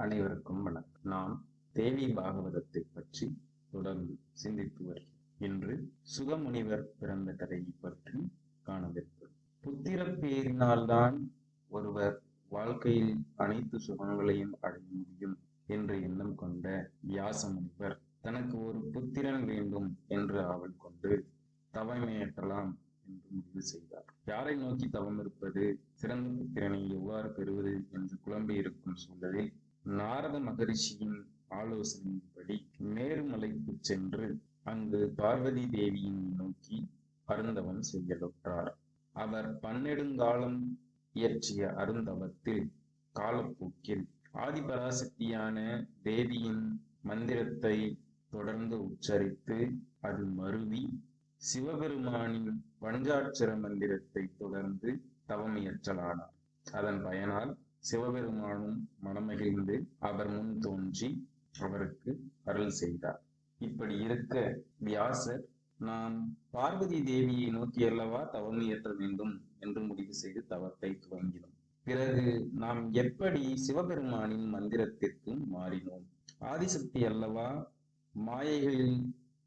அனைவருக்கும் வணக்கம். நாம் தேவி பாகவதத்தை பற்றி தொடர்ந்து சிந்தித்து வருகிறோம். இன்று சுகமுனிவர் பிறந்த கதையை பற்றி காணவிருக்கிறோம். புத்திர பேரினால்தான் ஒருவர் வாழ்க்கையில் அனைத்து சுகங்களையும் அடைய முடியும் என்ற எண்ணம் கொண்ட வியாச முனிவர் தனக்கு ஒரு புத்திரன் வேண்டும் என்று ஆவல் கொண்டு தவமையற்றலாம் என்று முடிவு செய்தார். யாரை நோக்கி தவம் இருப்பது சிறந்த புத்திரனை எவ்வாறு பெறுவது? என்று குழம்பி இருக்கும் சூழலில் நாரத மகரிஷியின் ஆலோசனையின்படி மேருமலைக்கு சென்று அங்கு பார்வதி தேவியை நோக்கி அருந்தவம் செய்யலுற்றார் அவர் பன்னெடுங்காலம் இயற்றிய அருந்தவத்தில் காலப்போக்கில் ஆதிபராசக்தியான தேவியின் மந்திரத்தை தொடர்ந்து உச்சரித்து அது மருவி சிவபெருமானின் பஞ்சாட்சர மந்திரத்தை தொடர்ந்து தவமியற்றலானார் அதன் பயனால் சிவபெருமானும் மனமகிழ்ந்து அவர் முன் தோன்றி அவருக்கு அருள் செய்தார். இப்படி இருக்க வியாசர் நாம் பார்வதி தேவியை நோக்கி அல்லவா தவம் இயற்ற வேண்டும்? என்று முடிவு செய்து தவத்தை துவங்கினோம். பிறகு நாம் எப்படி சிவபெருமானின் மந்திரத்திற்கு மாறினோம்? ஆதிசக்தி அல்லவா? மாயைகளில்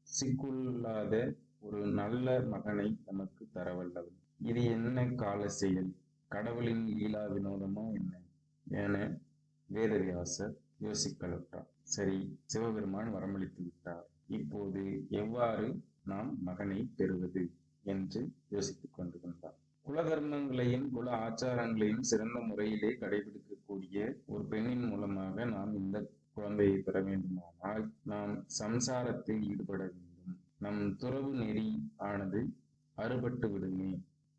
சிக்குள்ளாத ஒரு நல்ல மகனை நமக்கு தரவல்லவன். இது என்ன கால செயல்? கடவுளின் லீலா வினோதமா என்ன? என வேதவியாசர் யோசிக்கலுற்றார் சரி சிவபெருமான் வரமளித்து விட்டார். இப்போது எவ்வாறு நாம் மகனை பெறுவது என்று யோசித்துக் கொண்டிருந்தார். குல தர்மங்களையும் குல ஆச்சாரங்களையும் சிறந்த முறையிலே கடைபிடிக்கக்கூடிய ஒரு பெண்ணின் மூலமாக நாம் இந்த குழந்தையை பெற வேண்டுமானால் நாம் சம்சாரத்தில் ஈடுபட வேண்டும். நம் துறவு நெறி ஆனது அறுபட்டு விடுமே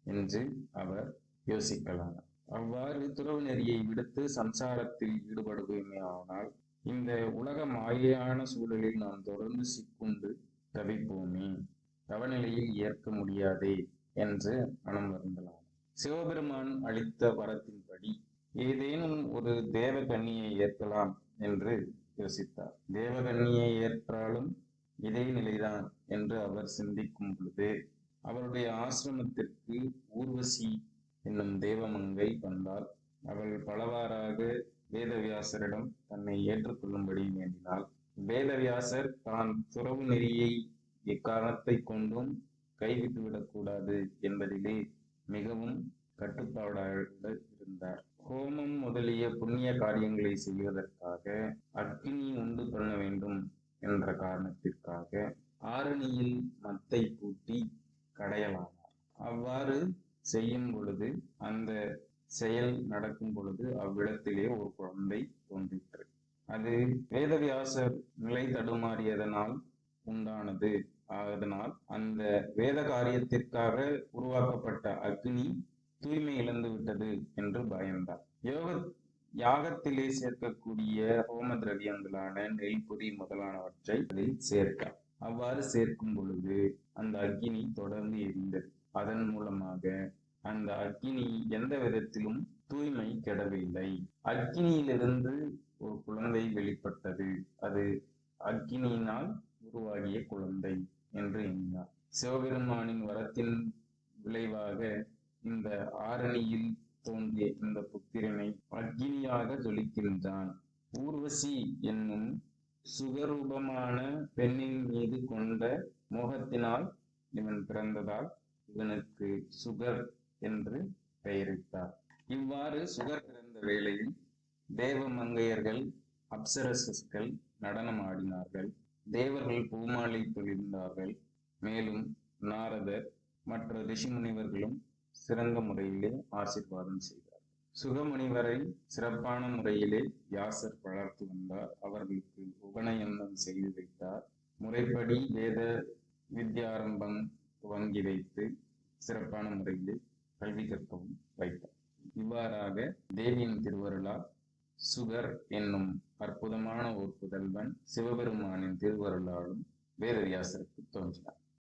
என்று அவர் யோசிக்கலாம். அவ்வாறு துறவு நெறியை விடுத்து சம்சாரத்தில் ஈடுபடுவோமே ஆனால் இந்த உலக மாயையான சூழலில் நாம் தொடர்ந்து சிக்குண்டு தவிப்போமே. தவநிலையில் ஏற்க முடியாதே என்று மனம் வருந்தலாம். சிவபெருமான் அளித்த வரத்தின்படி ஏதேனும் ஒரு தேவ கண்ணியை ஏற்கலாம் என்று யோசித்தார். தேவகன்னியை ஏற்றாலும் இதே நிலைதான் என்று அவர் சிந்திக்கும் பொழுது அவருடைய ஆசிரமத்திற்கு ஊர்வசி என்னும் தேவமங்கை வந்தால் அவள் பலவாறாக வேதவியாசரிடம் தன்னை ஏற்றுக்கொள்ளும்படி வேண்டினாள். வேதவியாசர் தான் துறவு நெறியை எக்காரணத்தை கொண்டும் கைவிட்டுவிடக்கூடாது என்பதிலே மிகவும் கட்டுப்பாடாக இருந்தார். ஹோமம் முதலிய புண்ணிய காரியங்களை செய்வதற்காக அக்னி உண்டு பண்ண வேண்டும் என்ற காரணத்திற்காக ஆரணியில் மத்தை பூட்டி கடையலானார். அவ்வாறு செய்யும் பொழுது அந்த செயல் நடக்கும் பொழுது அவ்விடத்திலே ஒரு குழந்தை தோன்றிற்று. அது வேதவியாசர் நிலை தடுமாறியதனால் உண்டானது. அதனால் அந்த வேத காரியத்திற்காக உருவாக்கப்பட்ட அக்னி தூய்மை இழந்து விட்டது என்று பயந்தார். யோக யாகத்திலே சேர்க்கக்கூடிய ஹோம திரவியங்களான நெல் முதலானவற்றை அதில் சேர்த்தார். அவ்வாறு சேர்க்கும் பொழுது அந்த அக்னி தொடர்ந்து எரிந்தது. அதன் மூலமாக அந்த அக்னி எந்த விதத்திலும் தூய்மை கெடவில்லை. அக்னியிலிருந்து ஒரு குழந்தை வெளிப்பட்டது. அது அக்னியினால் உருவாகிய குழந்தை என்று எண்ணினார். சிவபெருமானின் வரத்தின் விளைவாக இந்த ஆரணியில் தோன்றிய இந்த புத்திரனை அக்னியாக ஜொலிக்கின்றான். ஊர்வசி என்னும் சுகரூபமான பெண்ணின் மீது கொண்ட மோகத்தினால் இவன் பிறந்ததால் இவனுக்கு சுகர் என்று பெயரிட்டார். இவ்வாறு சுகர் பிறந்த வேளையில் தேவ மங்கையர்கள் அப்சரசஸ்கள் நடனம் ஆடினார்கள் தேவர்கள் பூமாலை தொழிந்தார்கள் மேலும் நாரதர் மற்ற ரிஷிமுனிவர்களும் சிறந்த முறையிலே ஆசிர்வாதம் செய்தார். சுகமுனிவரை சிறப்பான முறையிலே வியாசர் வளர்த்து வந்தார். அவர்களுக்கு உபநயனம் செய்து வைத்தார். முறைப்படி வேத வித்யாரம்பம் துவங்கி வைத்து சிறப்பான முறையிலே கல்வி கற்கவும் வைத்தார் இவ்வாறாக தேவியின் திருவருளால் சுகர் என்னும் அற்புதமான ஒரு புதல்வன் சிவபெருமானின் திருவருளாலும் வேதவியாசருக்கு தோன்றினார்.